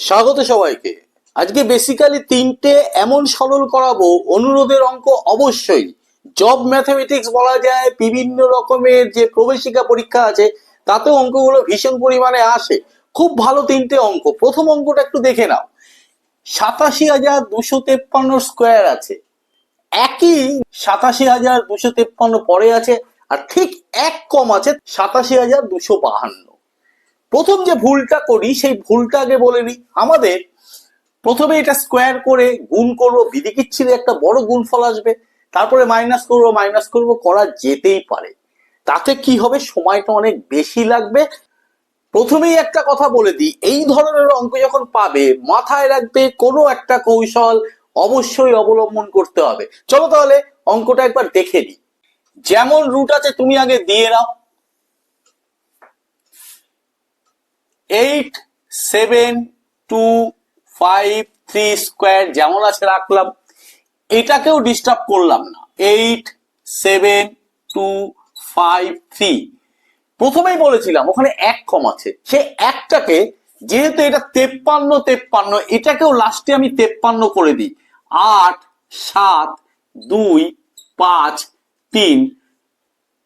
স্বাগত সবাইকে। আজকে বেসিক্যালি তিনটে এমন সরল করাবো, অনুরোধের অঙ্ক অবশ্যই। জব ম্যাথমেটিক্স বলা যায়, বিভিন্ন রকমের যে প্রবেশিকা পরীক্ষা আছে, তাতেও অঙ্কগুলো ভীষণ পরিমাণে আসে। খুব ভালো তিনটে অঙ্ক। প্রথম অঙ্কটা একটু দেখে নাও। সাতাশি হাজার দুশো তেপ্পান্ন স্কোয়ার আছে। একই সাতাশি হাজার দুশো তেপ্পান্ন পরে আছে, আর ঠিক এক কম আছে সাতাশি হাজার দুশো বাহান্ন। প্রথম যে ভুলটা করি, সেই ভুলটা আগে বলে নিই। আমাদের প্রথমে এটা স্কোয়ার করে গুণ করব বিদিকিচ্ছিলে একটা বড় গুণফল আসবে, তারপরে মাইনাস করব মাইনাস করব, করা যেতেই পারে। তাতে কি হবে? সময়টা অনেক বেশি লাগবে। প্রথমেই একটা কথা বলে দিই, এই ধরনের অঙ্ক যখন পাবে, মাথায় রাখবে কোনো একটা কৌশল অবশ্যই অবলম্বন করতে হবে। চলো তাহলে অঙ্কটা একবার দেখে নিই। যেমন রুট আছে, তুমি আগে দিয়ে নাও। Eight seven two five three square যেমন আছে রাখলাম, এটাকেও ডিস্টার্ব করলাম না। Eight seven two five three প্রথমেই বলেছিলাম, ওখানে এক কম আছে। সে একটাকে, যেহেতু এটা তেপ্পান্ন তেপ্পান্ন, এটাকেও লাস্টে আমি তেপ্পান্ন করে দিই। আট, সাত, দুই, পাঁচ, তিন,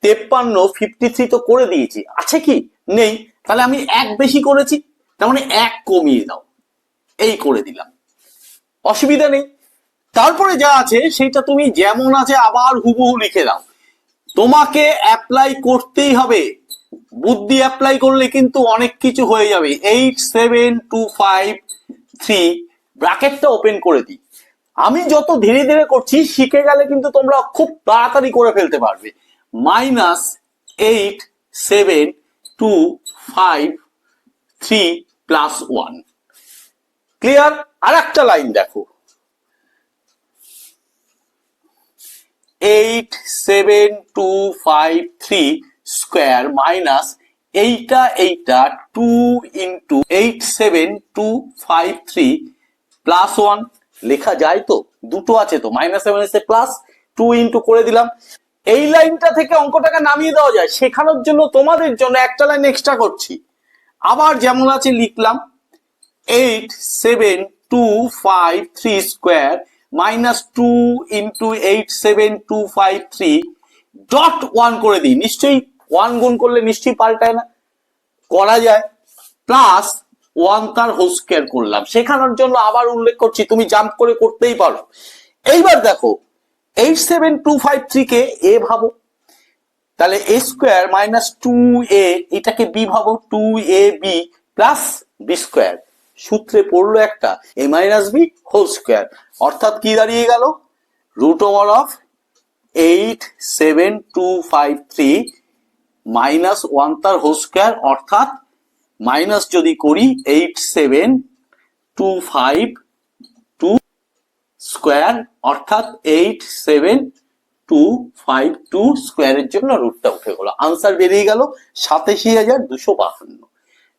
তেপ্পান্ন ফিফটি থ্রি তো করে দিয়েছি। আছে কি? নেই। তাহলে আমি এক বেশি করেছি, তার মানে এক কমিয়ে দাও। এই করে দিলাম। অসুবিধা নেই। তারপরে যা আছে, সেটা তুমি যেমন আছে আবার হুবহু লিখে দাও। তোমাকে অ্যাপ্লাই করতেই হবে। বুদ্ধি অ্যাপ্লাই করলে কিন্তু অনেক কিছু হয়ে যাবে। Eight seven two five three ব্র্যাকেটটা open করে দিই। আমি যত ধীরে ধীরে করছি, শিখে গেলে কিন্তু তোমরা খুব তাড়াতাড়ি করে ফেলতে পারবে। Minus eight seven two five three plus one clear আর একটা লাইন দেখো। Eight seven two five three square minus এইটা এইটা two into eight seven two five three plus one লেখা যায় তো? দুটো আছে তো। মাইনাস সেভেন এসে প্লাস টু ইন্টু করে দিলাম। এই লাইনটা থেকে অঙ্কটাকে নামিয়ে দেওয়া যায়, শেখানোর জন্য তোমাদের জন্য একটা লাইন এক্সট্রা করছি। আবার যেমন আছে লিখলাম eight seven two five three square minus two into eight seven two five three dot one করে দিই। নিশ্চয়ই ওয়ান গুণ করলে নিশ্চয়ই পাল্টায় না। করা যায়। প্লাস ওয়ান তার হোল স্কোয়ার করলাম। শেখানোর জন্য আবার উল্লেখ করছি, তুমি জাম্প করে করতেই পারো। এইবার দেখো eight seven two five three K A ভাবো। তাহলে A square minus two A এটাকে বি ভাবো two A B plus B square সূত্রে পড়ল একটা A minus B whole square অর্থাৎ কি দাঁড়িয়ে গেল? Root over of eight seven two five three minus one তার হোল স্কোয়ার অর্থাৎ মাইনাস যদি করি eight seven two five two square অর্থাৎ eight seven two five two স্কোয়ারের জন্য রুটটা উঠে গেল। আনসার বেরিয়ে গেল সাতাশি হাজার দুশো বাহান্ন।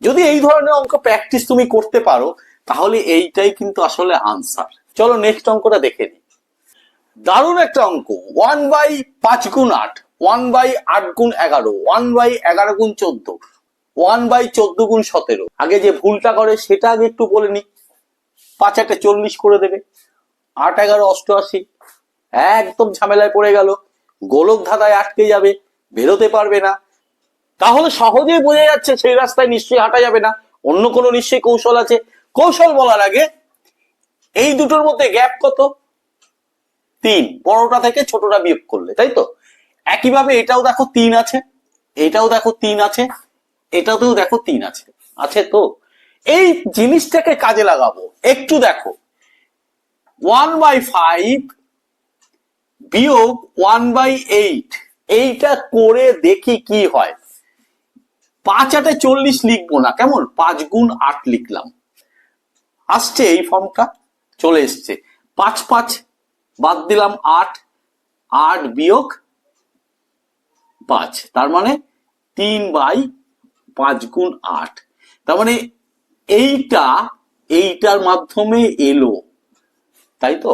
যদি এই ধরনের অঙ্ক প্র্যাকটিস তুমি করতে পারো, তাহলে এইটাই কিন্তু আসলে আনসার চলো নেক্সট অঙ্কটা দেখে নিই। দারুণ একটা অঙ্ক। ওয়ান বাই পাঁচ গুণ আট ওয়ান বাই আট গুণ এগারো ওয়ান বাই এগারো গুণ চোদ্দ ওয়ান বাই চোদ্দ গুণ সতেরো। আগে যে ভুলটা করে, সেটা আগে একটু বলে নি পাঁচ একটা চল্লিশ করে দেবে। আট, এগারো, অষ্টআশি, একদম ঝামেলায় পড়ে গেল। গোলক ধাঁধায় আটকে যাবে, বেরোতে পারবে না। তাহলে সহজেই বোঝা যাচ্ছে সেই রাস্তায় নিশ্চয়ই হাঁটা যাবে না। অন্য কোনো নিশ্চয়ই কৌশল আছে। কৌশল বলার আগে, এই দুটোর মধ্যে গ্যাপ কত? তিন। বড়টা থেকে ছোটটা বিয়োগ করলে, তাই তো? একইভাবে এটাও দেখো তিন আছে, এটাও দেখো তিন আছে, এটাতেও দেখো তিন আছে। আছে তো? এই জিনিসটাকে কাজে লাগাবো। একটু দেখো। ওয়ান বাই ফাইভ বিয়োগ ওয়ান বাই এইট এইটা করে দেখি কি হয়। পাঁচ আটে চল্লিশ লিখব না, কেমন? পাঁচ গুণ আট লিখলাম। আসছে এই ফর্মটা, চলে এসছে। পাঁচ পাঁচ বাদ দিলাম আট আট বিয়োগ পাঁচ। তার মানে তিন বাই পাঁচ গুণ আট। তার মানে এইটা, এইটার মাধ্যমে এলো। তাই তো?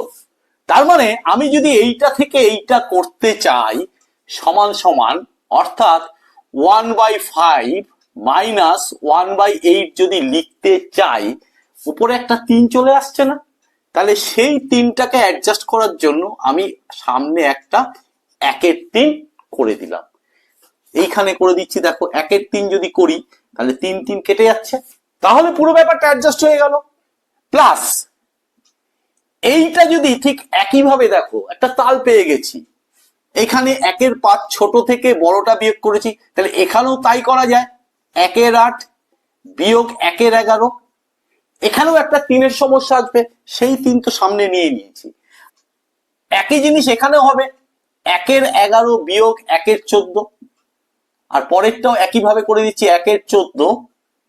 তার মানে আমি যদি এইটা থেকে এইটা করতে চাই, সমান সমান, অর্থাৎ one by five minus one by eight যদি লিখতে চাই, উপরে একটা তিন চলে আসছে না? তাহলে সেই তিনটাকে অ্যাডজাস্ট করার জন্য আমি সামনে একটা একের তিন করে দিলাম। এইখানে করে দিচ্ছি, দেখো, একের তিন যদি করি, তাহলে তিন তিন কেটে যাচ্ছে। তাহলে পুরো ব্যাপারটা অ্যাডজাস্ট হয়ে গেল। প্লাস এইটা যদি ঠিক একইভাবে দেখো, একটা তাল পেয়ে গেছি। এখানে একের পাঁচ ছোট থেকে বড়টা বিয়োগ করেছি, তাহলে এখানেও তাই করা যায়। একের আট বিয়োগ একের এগারো। এখানেও একটা তিনের সমস্যা আসবে, সেই তিন তো সামনে নিয়ে নিয়েছি। একই জিনিস এখানেও হবে, একের এগারো বিয়োগ একের চোদ্দ। আর পরেরটাও একইভাবে করে দিচ্ছি, একের চোদ্দ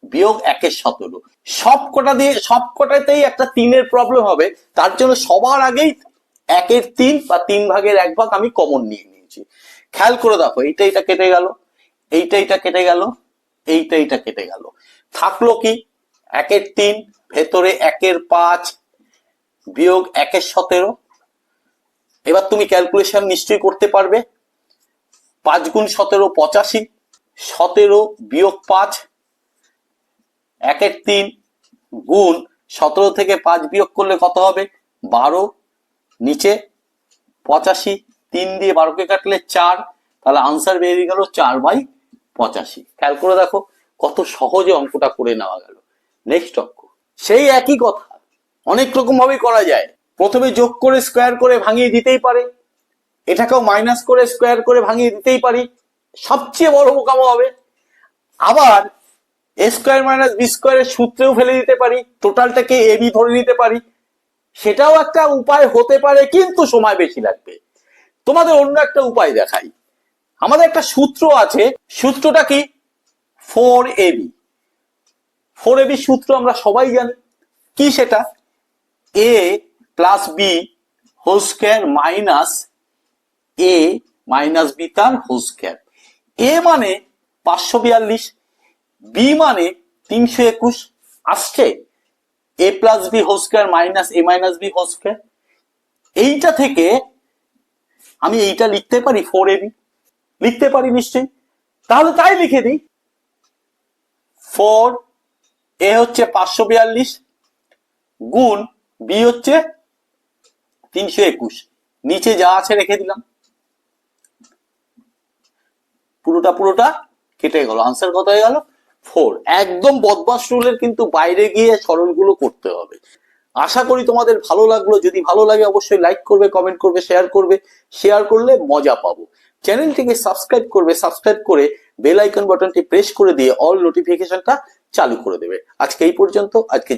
বিয়োগ একের সতেরো। সব কটা দিয়ে সব কটাতেই একটা তিনের প্রবলেম হবে। তার জন্য সবার আগেই একের তিন বা তিন ভাগের এক ভাগ আমি কমন নিয়ে নিয়েছি। খেয়াল করে দেখো, এইটা এইটা কেটে গেল, এইটা এইটা কেটে গেল, এইটা এইটা কেটে গেল। থাকল কি? একের তিন, ভেতরে একের পাঁচ, বিয়োগ একের সতেরো। এবার তুমি ক্যালকুলেশন নিশ্চয়ই করতে পারবে। পাঁচ গুণ সতেরো পঁচাশি, সতেরো বিয়োগ পাঁচ একের তিন গুণ সতেরো থেকে পাঁচ বিয়োগ করলে কত হবে? বারো। নিচে পঁচাশি। তিন দিয়ে বারোকে কাটলে চার। তাহলে আনসার বেরিয়ে গেল চার বাই পঁচাশি। খেয়াল করে দেখো, কত সহজে অঙ্কটা করে নেওয়া গেল। নেক্সট অঙ্ক। সেই একই কথা অনেক রকম ভাবে করা যায়। প্রথমে যোগ করে স্কোয়ার করে ভাঙিয়ে দিতেই পারে। এটাকেও মাইনাস করে স্কোয়ার করে ভাঙিয়ে দিতেই পারি। সবচেয়ে বড় বোকামো হবে। আবার এ স্কোয়ার মাইনাস বি স্কোয়ারের সূত্রেও ফেলে দিতে পারি টোটালটাকে এ বি ধরে নিতে পারি। সেটাও একটা উপায় হতে পারে, কিন্তু সময় বেশি লাগবে। তোমাদের অন্য একটা উপায় দেখাই। আমাদের একটা সূত্র আছে, সূত্রটা কি? Four A B four A B সূত্র আমরা সবাই জানি। কি সেটা? A plus B whole square minus A minus B তার হোল স্কোয়ার এ মানে পাঁচশো বিয়াল্লিশ বি মানে তিনশো একুশ আসছে? A plus B whole square minus A minus B whole square এইটা থেকে আমি এইটা লিখতে পারি ফোর এ বি লিখতে পারি নিশ্চয়ই? তাহলে তাই লিখে দিই। ফোর এ হচ্ছে পাঁচশো বিয়াল্লিশ গুণ বি হচ্ছে তিনশো একুশ। নিচে যা আছে রেখে দিলাম। পুরোটা পুরোটা কেটে গেল। আনসার কত হয়ে গেল? ফোর। একদম বদমাস রুলের কিন্তু বাইরে গিয়ে সরলগুলো করতে হবে। আশা করি তোমাদের ভালো লাগল। যদি ভালো লাগে অবশ্যই লাইক করবে, কমেন্ট করবে, শেয়ার করবে। শেয়ার করলে মজা পাবো। চ্যানেলটিকে সাবস্ক্রাইব করবে, সাবস্ক্রাইব করে বেল আইকন বাটনটি প্রেস করে দিয়ে অল নোটিফিকেশনটা চালু করে দেবে। আজকে এই পর্যন্ত, আজকে